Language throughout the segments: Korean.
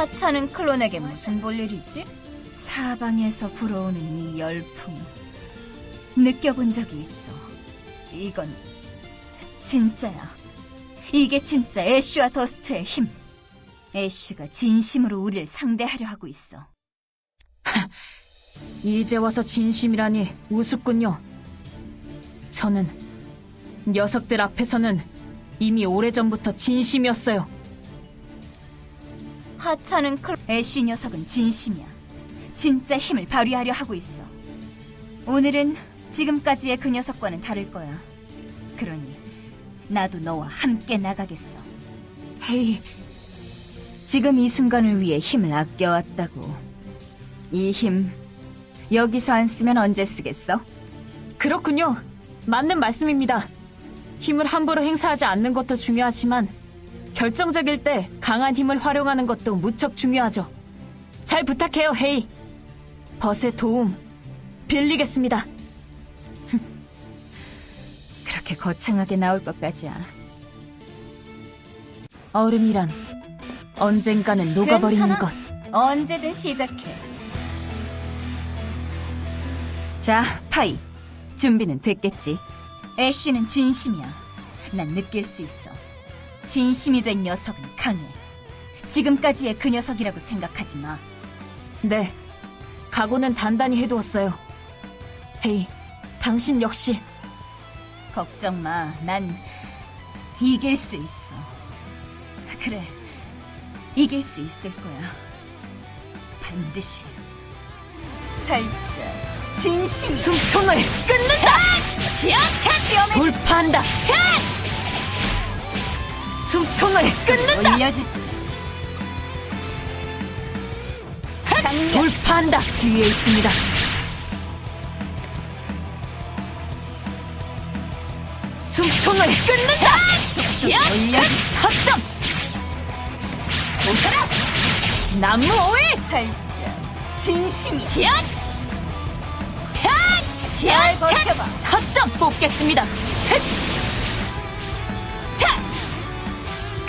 하찮은 클론에게 무슨 볼일이지? 사방에서 불어오는 이 열풍 느껴본 적이 있어. 이건 진짜야. 이게 진짜 애쉬와 더스트의 힘. 애쉬가 진심으로 우리를 상대하려 하고 있어. 이제 와서 진심이라니 우습군요. 저는 녀석들 앞에서는 이미 오래전부터 진심이었어요. 하찮은 클 애쉬 녀석은 진심이야. 진짜 힘을 발휘하려 하고 있어. 오늘은 지금까지의 그 녀석과는 다를 거야. 그러니 나도 너와 함께 나가겠어. 헤이, 지금 이 순간을 위해 힘을 아껴왔다고. 이 힘 여기서 안 쓰면 언제 쓰겠어? 그렇군요. 맞는 말씀입니다. 힘을 함부로 행사하지 않는 것도 중요하지만 결정적일 때 강한 힘을 활용하는 것도 무척 중요하죠. 잘 부탁해요, 헤이. 벗의 도움 빌리겠습니다. 그렇게 거창하게 나올 것까지야. 얼음이란 언젠가는 녹아버리는 괜찮아. 것. 언제든 시작해. 자, 파이. 준비는 됐겠지. 애쉬는 진심이야. 난 느낄 수 있어. 진심이 된 녀석은 강해. 지금까지의 그 녀석이라고 생각하지 마. 네, 각오는 단단히 해두었어요. 헤이, 당신 역시 걱정 마. 난 이길 수 있어. 그래. 이길 수 있을 거야. 반드시. 살짝 진심이 숨통을 끊는다! 시험에 돌파한다! 숨통을 끊는다! 올려주지. 장렬 돌파한다! 뒤에 있습니다. 숨통을 끊는다! 올려주지. 허점! 솟아라! 나무 오일! 살짝 진심이 지연! 잘 버텨봐. 허점 뽑겠습니다. 헷!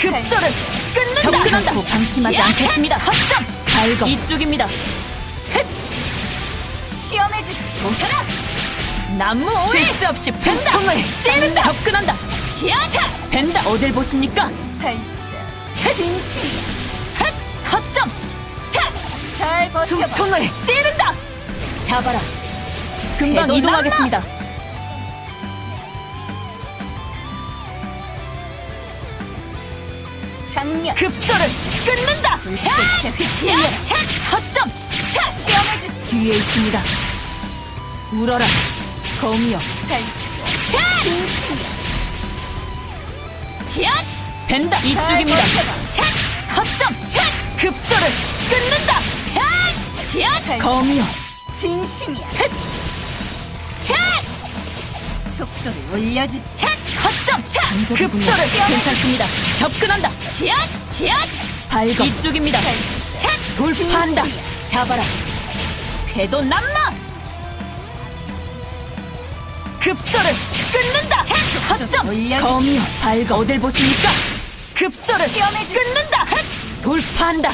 급소를 끊는다. 접근한다. 방심하지! 않겠습니다. 허점. 발거. 이쪽입니다. 시험해주지. 솟아라. 나무 오일. 실수 없이 팬통을 찌른다. 접근한다. 지하차. 벤다. 어딜 보십니까? 살짝! 허점. 자! 잘 버텨봐. 숨통을 찌른다. 잡아라. 금방 이동하겠습니다. 장렬 급소를 끊는다. 불꽃의 휘치려. 허점. 자! 시험해주지. 뒤에 있습니다. 울어라, 거미여. 살짝 진심이 지연! 벤다! 이쪽입니다. 잘 허점! 차! 급소를 끊는다! 지연! 살- 거미여. 진심이야. 속도를 올려주지. 허점! 차! 급소를 괜찮습니다. 접근한다. 지연! 지연! 발거. 이쪽입니다. 살짝 돌파한다. 잡아라. 궤도 남마! 급소를 끊는다! 올려주지. 거미여, 발거. 어딜 보십니까? 급소를. 끊는다! 돌파한다!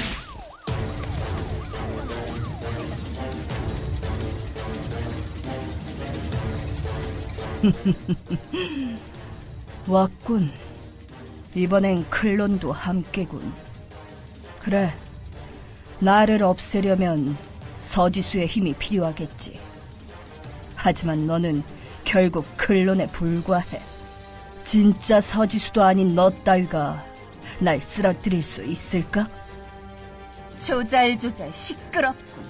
왔군. 이번엔 클론도 함께군. 그래. 나를 없애려면 서지수의 힘이 필요하겠지. 하지만 너는 결국 클론에 불과해. 진짜 서지수도 아닌 너 따위가 날 쓰러뜨릴 수 있을까? 조잘조잘 시끄럽군.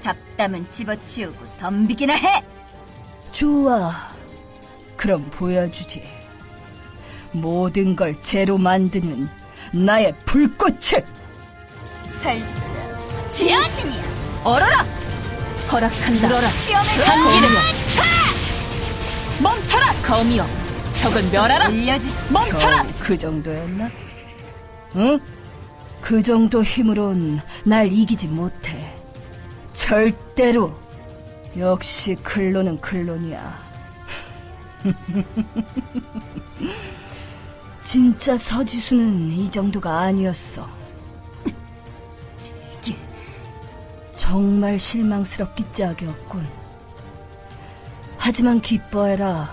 잡담은 집어치우고 덤비기나 해. 좋아. 그럼 보여주지. 모든 걸 재로 만드는 나의 불꽃을! 살짝 지연! 진심이야. 얼어라! 허락한다. 물어라. 시험해주지. 한기를 멈춰라! 거미여. 적은 멸하라! 올려주지. 멈춰라! 겨우 그 정도였나? 응? 그 정도 힘으론 날 이기지 못해. 절대로. 역시 클론은 클론이야. 진짜 서지수는 이 정도가 아니었어. 정말 실망스럽기 짝이었군. 하지만 기뻐해라.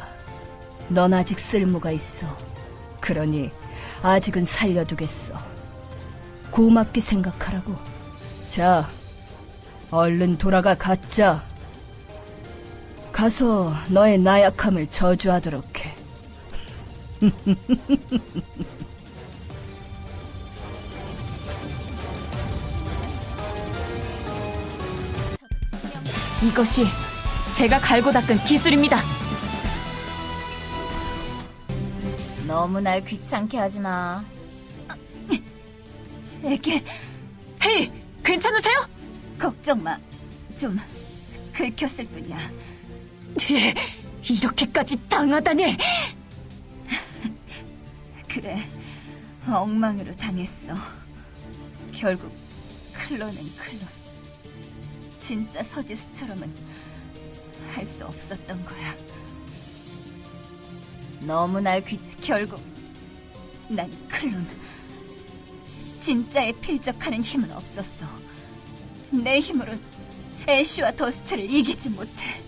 넌 아직 쓸모가 있어. 그러니 아직은 살려두겠어. 고맙게 생각하라고. 자, 얼른 돌아가 갖자. 가서 너의 나약함을 저주하도록 해. 이것이 제가 갈고 닦은 기술입니다. 너무 날 귀찮게 하지 마. 제게 헤이, 괜찮으세요? 걱정 마. 좀 긁혔을 뿐이야. 예, 이렇게까지 당하다니. 그래, 엉망으로 당했어. 결국 클론은 클론. 진짜 서지수처럼은 할 수 없었던 거야. 너무 날 귀... 결국 난 클론. 진짜에 필적하는 힘은 없었어. 내 힘으론 애쉬와 더스트를 이기지 못해.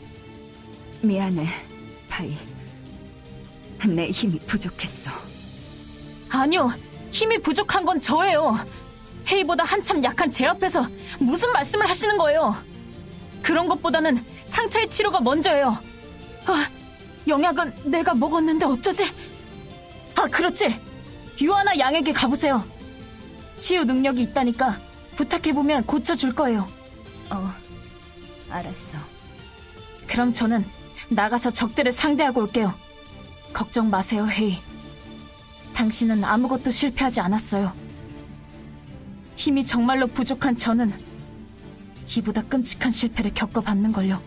미안해, 파이. 내 힘이 부족했어. 아니요, 힘이 부족한 건 저예요. 헤이보다 한참 약한 제 앞에서 무슨 말씀을 하시는 거예요? 그런 것보다는 상처의 치료가 먼저예요. 아, 영약은 내가 먹었는데 어쩌지? 아, 그렇지. 유아나 양에게 가보세요. 치유 능력이 있다니까 부탁해보면 고쳐줄 거예요. 어, 알았어. 그럼 저는 나가서 적들을 상대하고 올게요. 걱정 마세요, 헤이. 당신은 아무것도 실패하지 않았어요. 힘이 정말로 부족한 저는 이보다 끔찍한 실패를 겪어봤는걸요.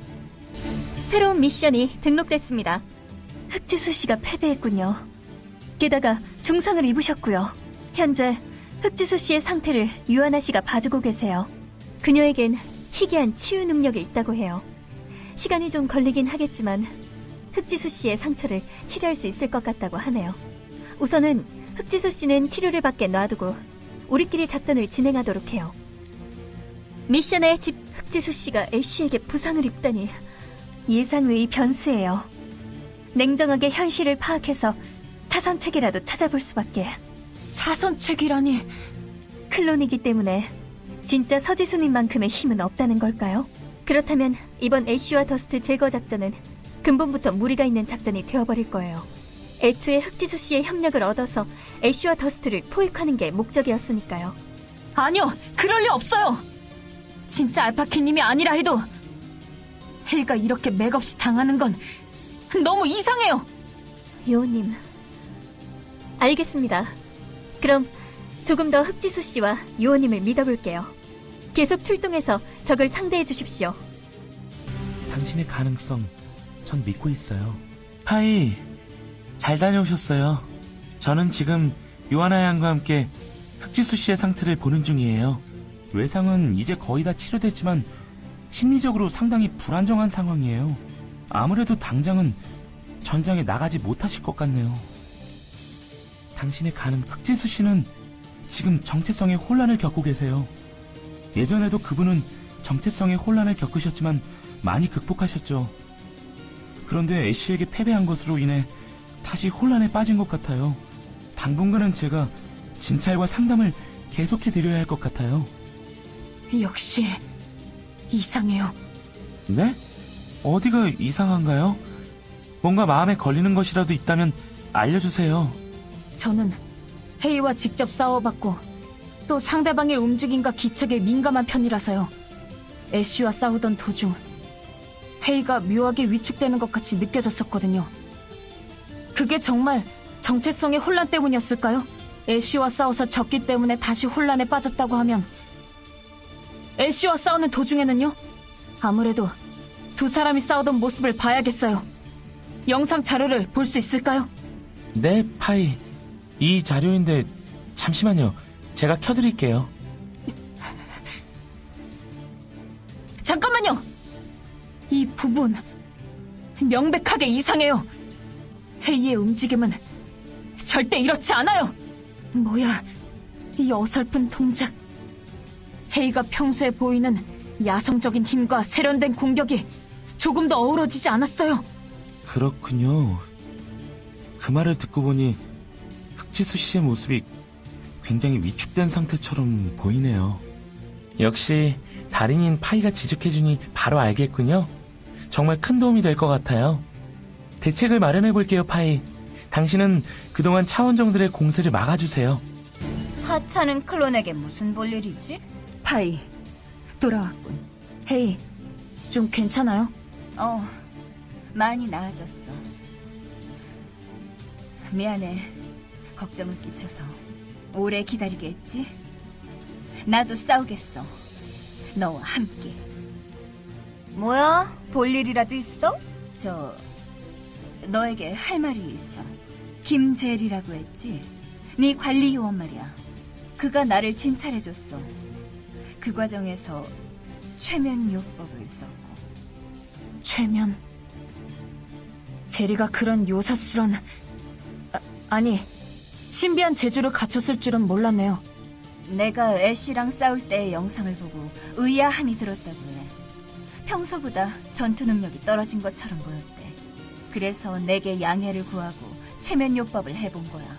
새로운 미션이 등록됐습니다. 흑지수 씨가 패배했군요. 게다가 중상을 입으셨고요. 현재 흑지수 씨의 상태를 유아나 씨가 봐주고 계세요. 그녀에겐 희귀한 치유 능력이 있다고 해요. 시간이 좀 걸리긴 하겠지만 흑지수 씨의 상처를 치료할 수 있을 것 같다고 하네요. 우선은 흑지수 씨는 치료를 받게 놔두고 우리끼리 작전을 진행하도록 해요. 미션의 집 흑지수 씨가 애쉬에게 부상을 입다니 예상 외의 변수예요. 냉정하게 현실을 파악해서 차선책이라도 찾아볼 수밖에. 차선책이라니 클론이기 때문에 진짜 서지수님만큼의 힘은 없다는 걸까요? 그렇다면 이번 애쉬와 더스트 제거 작전은 근본부터 무리가 있는 작전이 되어버릴 거예요. 애초에 흑지수 씨의 협력을 얻어서 애쉬와 더스트를 포획하는 게 목적이었으니까요. 아니요, 그럴 리 없어요. 진짜 알파키님이 아니라 해도 헬가 이렇게 맥없이 당하는 건 너무 이상해요. 요님. 알겠습니다. 그럼 조금 더 흑지수 씨와 요원님을 믿어볼게요. 계속 출동해서 적을 상대해 주십시오. 당신의 가능성 전 믿고 있어요. 파이 잘 다녀오셨어요. 저는 지금 요하나 양과 함께 흑지수 씨의 상태를 보는 중이에요. 외상은 이제 거의 다 치료됐지만 심리적으로 상당히 불안정한 상황이에요. 아무래도 당장은 전장에 나가지 못하실 것 같네요. 당신의 가능 흑지수 씨는 지금 정체성의 혼란을 겪고 계세요. 예전에도 그분은 정체성의 혼란을 겪으셨지만 많이 극복하셨죠. 그런데 애쉬에게 패배한 것으로 인해 다시 혼란에 빠진 것 같아요. 당분간은 제가 진찰과 상담을 계속해 드려야 할 것 같아요. 역시 이상해요. 네? 어디가 이상한가요? 뭔가 마음에 걸리는 것이라도 있다면 알려주세요. 저는 헤이와 직접 싸워봤고 또 상대방의 움직임과 기척에 민감한 편이라서요. 애쉬와 싸우던 도중 헤이가 묘하게 위축되는 것 같이 느껴졌었거든요. 그게 정말 정체성의 혼란 때문이었을까요? 애쉬와 싸워서 졌기 때문에 다시 혼란에 빠졌다고 하면 애쉬와 싸우는 도중에는요? 아무래도 두 사람이 싸우던 모습을 봐야겠어요. 영상 자료를 볼 수 있을까요? 네, 파이. 이 자료인데 잠시만요. 제가 켜드릴게요. 잠깐만요! 이 부분 명백하게 이상해요. 헤이의 움직임은 절대 이렇지 않아요. 뭐야, 이 어설픈 동작. 헤이가 평소에 보이는 야성적인 힘과 세련된 공격이 조금도 어우러지지 않았어요. 그렇군요. 그 말을 듣고 보니 흑지수 씨의 모습이 굉장히 위축된 상태처럼 보이네요. 역시 달인인 파이가 지적해주니 바로 알겠군요. 정말 큰 도움이 될 것 같아요. 대책을 마련해 볼게요, 파이. 당신은 그동안 차원정들의 공세를 막아주세요. 하찮은 클론에게 무슨 볼 일이지? 파이, 돌아왔군. 헤이, 좀 괜찮아요? 어, 많이 나아졌어. 미안해. 걱정을 끼쳐서 오래 기다리게 했지? 나도 싸우겠어. 너와 함께. 뭐야? 볼 일이라도 있어? 저, 너에게 할 말이 있어. 김재리라고 했지? 네 관리 요원 말이야. 그가 나를 진찰해줬어. 그 과정에서 최면 요법을 썼고. 최면. 제리가 그런 요사스런 아, 아니 신비한 재주를 갖췄을 줄은 몰랐네요. 내가 애쉬랑 싸울 때의 영상을 보고 의아함이 들었다고 해. 평소보다 전투 능력이 떨어진 것처럼 보였대. 그래서 내게 양해를 구하고 최면요법을 해본 거야.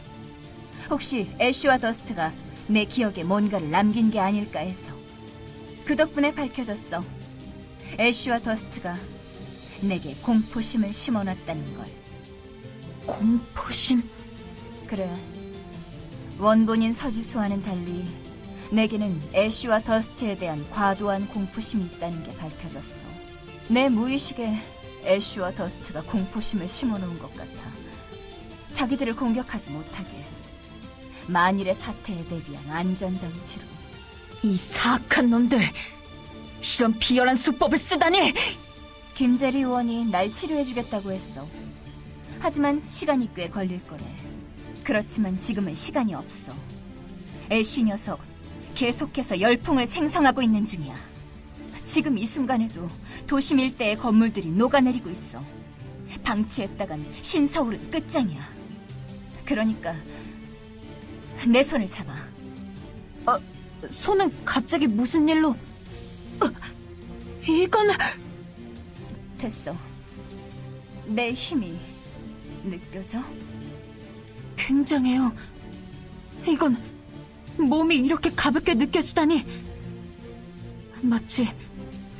혹시 애쉬와 더스트가 내 기억에 뭔가를 남긴 게 아닐까 해서. 그 덕분에 밝혀졌어. 애쉬와 더스트가 내게 공포심을 심어놨다는 걸. 공포심. 그래. 원본인 서지수와는 달리 내게는 애쉬와 더스트에 대한 과도한 공포심이 있다는 게 밝혀졌어. 내 무의식에 애쉬와 더스트가 공포심을 심어놓은 것 같아. 자기들을 공격하지 못하게. 만일의 사태에 대비한 안전장치로. 이 사악한 놈들. 이런 비열한 수법을 쓰다니. 김재리 의원이 날 치료해주겠다고 했어. 하지만 시간이 꽤 걸릴 거래. 그렇지만 지금은 시간이 없어. 애쉬 녀석 계속해서 열풍을 생성하고 있는 중이야. 지금 이 순간에도 도심 일대의 건물들이 녹아내리고 있어. 방치했다간 신서울은 끝장이야. 그러니까 내 손을 잡아. 손은 갑자기 무슨 일로? 어, 이건 됐어. 내 힘이 느껴져? 굉장해요. 이건 몸이 이렇게 가볍게 느껴지다니. 마치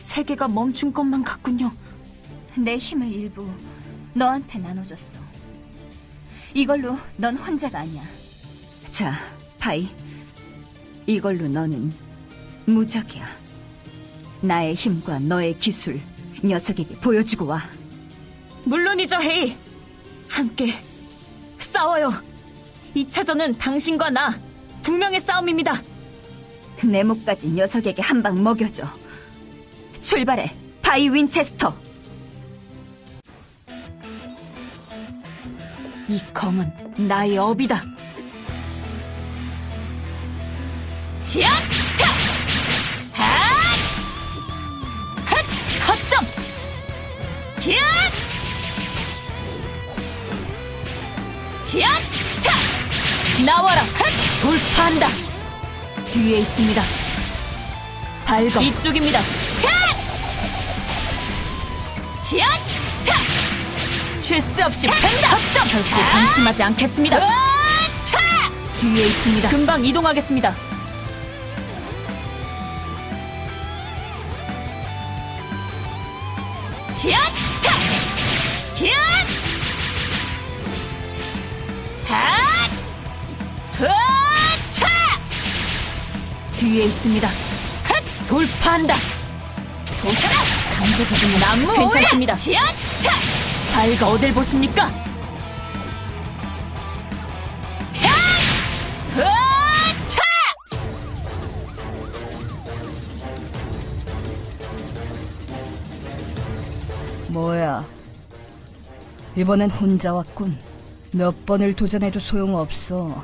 세계가 멈춘 것만 같군요. 내 힘을 일부 너한테 나눠줬어. 이걸로 넌 혼자가 아니야. 자, 파이. 이걸로 너는 무적이야. 나의 힘과 너의 기술 녀석에게 보여주고 와. 물론이죠, 헤이. 함께 싸워요. 2차전은 당신과 나 두 명의 싸움입니다. 내 목까지 녀석에게 한 방 먹여줘. 출발해, 파이 윈체스터. 이 검은 나의 업이다. 기야! 지야! 차! 나와라! 핫! 돌파한다! 뒤에 있습니다. 발검. 이쪽입니다. 핫! 지야! 차! 쉴새 없이 팽다! 헛점! 결코 방심하지 않겠습니다. 뒤에 있습니다. 금방 이동하겠습니다. 지압차! 기압! 핫! 흐차! 뒤에 있습니다. 핫! 돌파한다. 솟아라! 강제 부분은 안무 괜찮습니다. 지압차! 발가 어딜 보십니까? 뭐야? 이번엔 혼자 왔군. 몇 번을 도전해도 소용없어.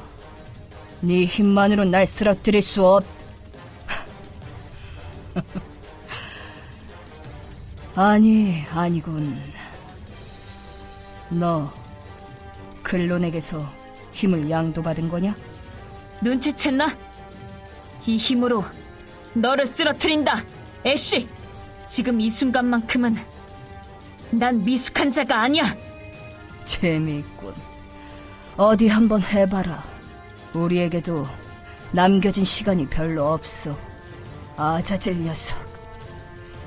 네 힘만으로 날 쓰러뜨릴 수 없. 아니, 아니군. 너 클론에게서 힘을 양도받은 거냐? 눈치챘나? 이 힘으로 너를 쓰러뜨린다. 애쉬, 지금 이 순간만큼은 난 미숙한 자가 아니야. 재미있군. 어디 한번 해봐라. 우리에게도 남겨진 시간이 별로 없어. 아자질 녀석.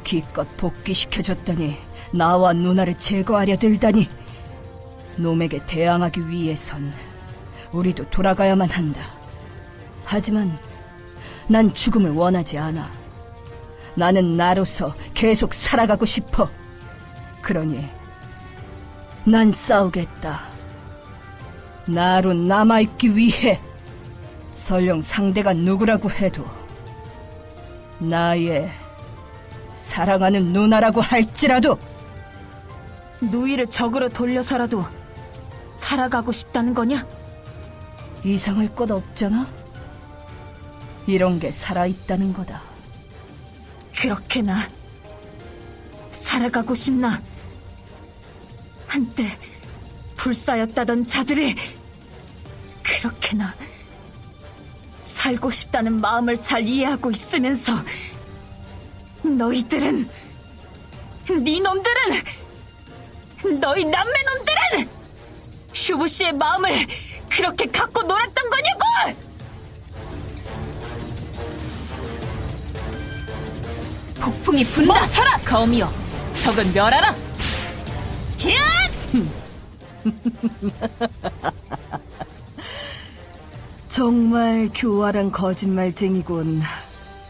기껏 복귀시켜줬더니 나와 누나를 제거하려 들다니. 놈에게 대항하기 위해선 우리도 돌아가야만 한다. 하지만 난 죽음을 원하지 않아. 나는 나로서 계속 살아가고 싶어. 그러니 난 싸우겠다. 나로 남아있기 위해 설령 상대가 누구라고 해도 나의 사랑하는 누나라고 할지라도 누이를 적으로 돌려서라도 살아가고 싶다는 거냐? 이상할 것 없잖아. 이런 게 살아있다는 거다. 그렇게나 살아가고 싶나? 한때 불사였다던 자들을 그렇게나 살고 싶다는 마음을 잘 이해하고 있으면서 너희들은 네 놈들은 너희 남매 놈들은 슈브 씨의 마음을 그렇게 갖고 놀았던 거냐고! 폭풍이 분다! 멈춰라! 거미여! 적은 멸하라! 히앗! 정말 교활한 거짓말쟁이군.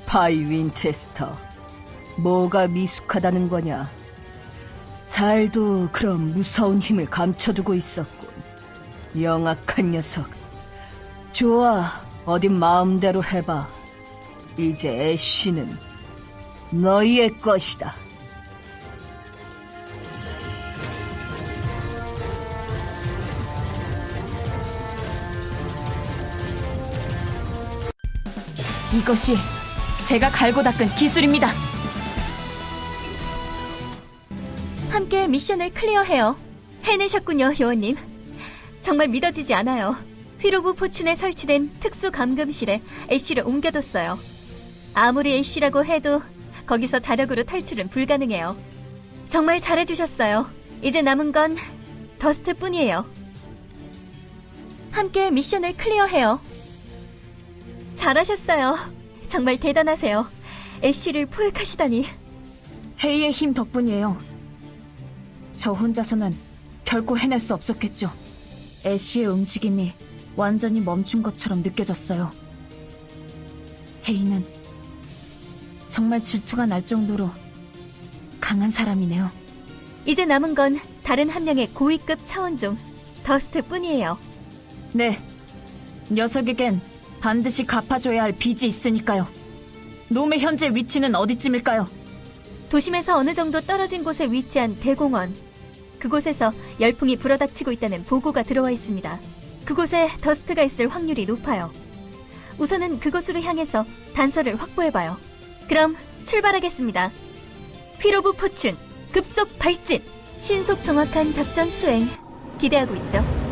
바이 윈체스터. 뭐가 미숙하다는 거냐? 잘도 그런 무서운 힘을 감춰두고 있었군. 영악한 녀석. 좋아, 어딘 마음대로 해봐. 이제 애쉬는 너희의 것이다. 이것이 제가 갈고 닦은 기술입니다. 함께 미션을 클리어해요. 해내셨군요, 요원님. 정말 믿어지지 않아요. 휘로브 포춘에 설치된 특수 감금실에 애쉬를 옮겨뒀어요. 아무리 애쉬라고 해도 거기서 자력으로 탈출은 불가능해요. 정말 잘해주셨어요. 이제 남은 건 더스트뿐이에요. 함께 미션을 클리어해요. 잘하셨어요. 정말 대단하세요. 애쉬를 포획하시다니. 회의의 힘 덕분이에요. 저 혼자서는 결코 해낼 수 없었겠죠. 애쉬의 움직임이 완전히 멈춘 것처럼 느껴졌어요. 헤이는 정말 질투가 날 정도로 강한 사람이네요. 이제 남은 건 다른 한 명의 고위급 차원종 더스트뿐이에요. 네, 녀석에겐 반드시 갚아줘야 할 빚이 있으니까요. 놈의 현재 위치는 어디쯤일까요? 도심에서 어느 정도 떨어진 곳에 위치한 대공원. 그곳에서 열풍이 불어닥치고 있다는 보고가 들어와 있습니다. 그곳에 더스트가 있을 확률이 높아요. 우선은 그곳으로 향해서 단서를 확보해봐요. 그럼 출발하겠습니다. 피로브 포춘, 급속 발진, 신속 정확한 작전 수행 기대하고 있죠.